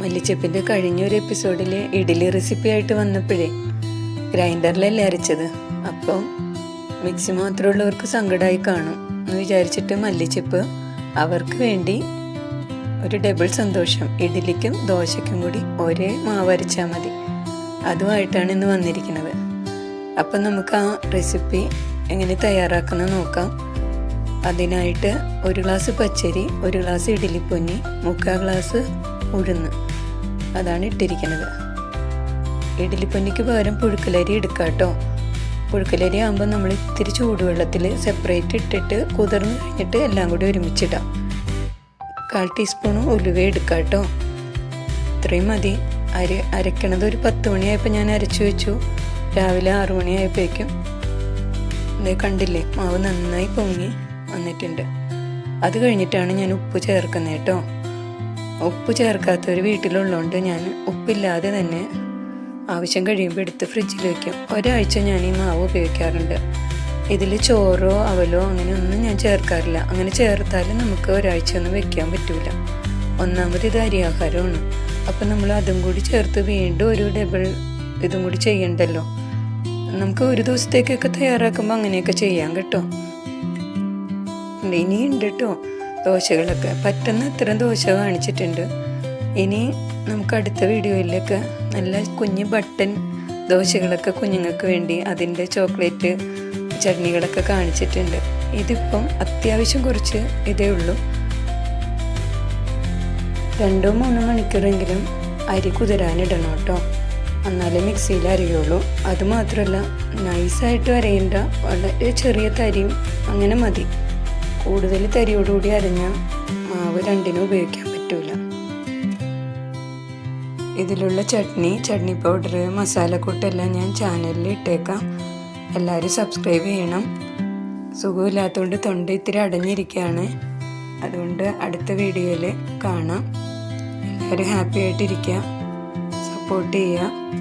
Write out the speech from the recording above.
മല്ലിച്ചപ്പിന്റെ കഴിഞ്ഞൊരു എപ്പിസോഡിൽ ഇഡ്ഡലി റെസിപ്പി ആയിട്ട് വന്നപ്പോഴേ ഗ്രൈൻഡറിലല്ലേ അരച്ചത്? അപ്പം മിക്സി മാത്രമുള്ളവർക്ക് സങ്കടമായി കാണും എന്ന് വിചാരിച്ചിട്ട് മല്ലിച്ചപ്പ് അവർക്ക് വേണ്ടി ഒരു ഡബിൾ സന്തോഷം. ഇഡ്ഡലിക്കും ദോശയ്ക്കും കൂടി ഒരേ മാവ് അരച്ചാൽ മതി. അതുമായിട്ടാണ് ഇന്ന് വന്നിരിക്കുന്നത്. അപ്പം നമുക്ക് ആ റെസിപ്പി എങ്ങനെ തയ്യാറാക്കുന്നത് നോക്കാം. അതിനായിട്ട് ഒരു ഗ്ലാസ് പച്ചരി ഒരു ഗ്ലാസ് ഇഡ്ഡലിപ്പൊന്നി മുക്കാൽ ഗ്ലാസ് ഉഴുന്ന്. അതാണ് ഇട്ടിരിക്കുന്നത്. ഇഡ്ഡലിപ്പൊന്നിക്ക് പകരം പുഴുക്കലരി എടുക്കാം കേട്ടോ പുഴുക്കലരി ആകുമ്പോൾ നമ്മൾ ഇത്തിരി ചൂടുവെള്ളത്തിൽ സെപ്പറേറ്റ് ഇട്ടിട്ട് കുതിർന്ന് കഴിഞ്ഞിട്ട് എല്ലാം കൂടി ഒരുമിച്ചിടാം. കാൽ ടീസ്പൂൺ ഉലുവ എടുക്കാം കേട്ടോ ഇത്രയും മതി. അരി അരക്കണത് ഒരു പത്ത് മണിയായപ്പോൾ ഞാൻ അരച്ചു വെച്ചു. രാവിലെ ആറു മണിയായപ്പോഴേക്കും ഇതേ കണ്ടില്ലേ മാവ് നന്നായി പൊങ്ങി വന്നിട്ടുണ്ട്. അത് കഴിഞ്ഞിട്ടാണ് ഞാൻ ഉപ്പ് ചേർക്കുന്നത് കേട്ടോ ഉപ്പ് ചേർക്കാത്തവർ വീട്ടിലുള്ളതുകൊണ്ട് ഞാൻ ഉപ്പില്ലാതെ തന്നെ ആവശ്യം കഴിയുമ്പോൾ എടുത്ത് ഫ്രിഡ്ജിൽ വയ്ക്കും ഒരാഴ്ച ഞാൻ ഈ മാവ് ഉപയോഗിക്കാറുണ്ട്. ഇതിൽ ചോറോ അവലോ അങ്ങനെ ഒന്നും ഞാൻ ചേർക്കാറില്ല. അങ്ങനെ ചേർത്താൽ നമുക്ക് ഒരാഴ്ച ഒന്നും വെക്കാൻ പറ്റില്ല ഒന്നാമത് ഇത് അരിയാഹാരമാണ്. അപ്പം നമ്മൾ അതും കൂടി ചേർത്ത് വീണ്ടും ഒരു ഡബിൾ ഇതും കൂടി ചെയ്യണ്ടല്ലോ? നമുക്ക് ഒരു ദിവസത്തേക്കൊക്കെ തയ്യാറാക്കുമ്പോൾ അങ്ങനെയൊക്കെ ചെയ്യാം കേട്ടോ. ഇനിയുണ്ട് കേട്ടോ ദോശകളൊക്കെ. പറ്റുന്ന ഇത്രയും ദോശ കാണിച്ചിട്ടുണ്ട്. ഇനി നമുക്ക് അടുത്ത വീഡിയോയിലൊക്കെ നല്ല കുഞ്ഞ് ബട്ടൺ ദോശകളൊക്കെ കുഞ്ഞുങ്ങൾക്ക് വേണ്ടി അതിന്റെ ചോക്ലേറ്റ് ചട്നികളൊക്കെ കാണിച്ചിട്ടുണ്ട്. ഇതിപ്പം അത്യാവശ്യം കുറച്ച് ഇതേ ഉള്ളൂ. രണ്ടോ മൂന്നോ മണിക്കൂറെങ്കിലും അരി കുതിരാനിടണം കേട്ടോ. എന്നാലേ മിക്സിയിൽ അരിയുള്ളൂ. അതുമാത്രമല്ല നൈസായിട്ട് അരയേണ്ട വളരെ ചെറിയ തരിയും അങ്ങനെ മതി. കൂടുതൽ തരിയോടുകൂടി അരിഞ്ഞ മാവ് രണ്ടിനും ഉപയോഗിക്കാൻ പറ്റൂല. ഇതിലുള്ള ചട്നി ചട്നി പൗഡർ മസാലക്കൂട്ടെല്ലാം ഞാൻ ചാനലിൽ ഇട്ടേക്കാം. എല്ലാവരും സബ്സ്ക്രൈബ് ചെയ്യണം. സുഖമില്ലാത്തതുകൊണ്ട് തൊണ്ട ഇത്തിരി അടഞ്ഞിരിക്കുകയാണ് അതുകൊണ്ട് അടുത്ത വീഡിയോയിൽ കാണാം. എല്ലാവരും ഹാപ്പി ആയിട്ടിരിക്കുക. സപ്പോർട്ട് ചെയ്യുക.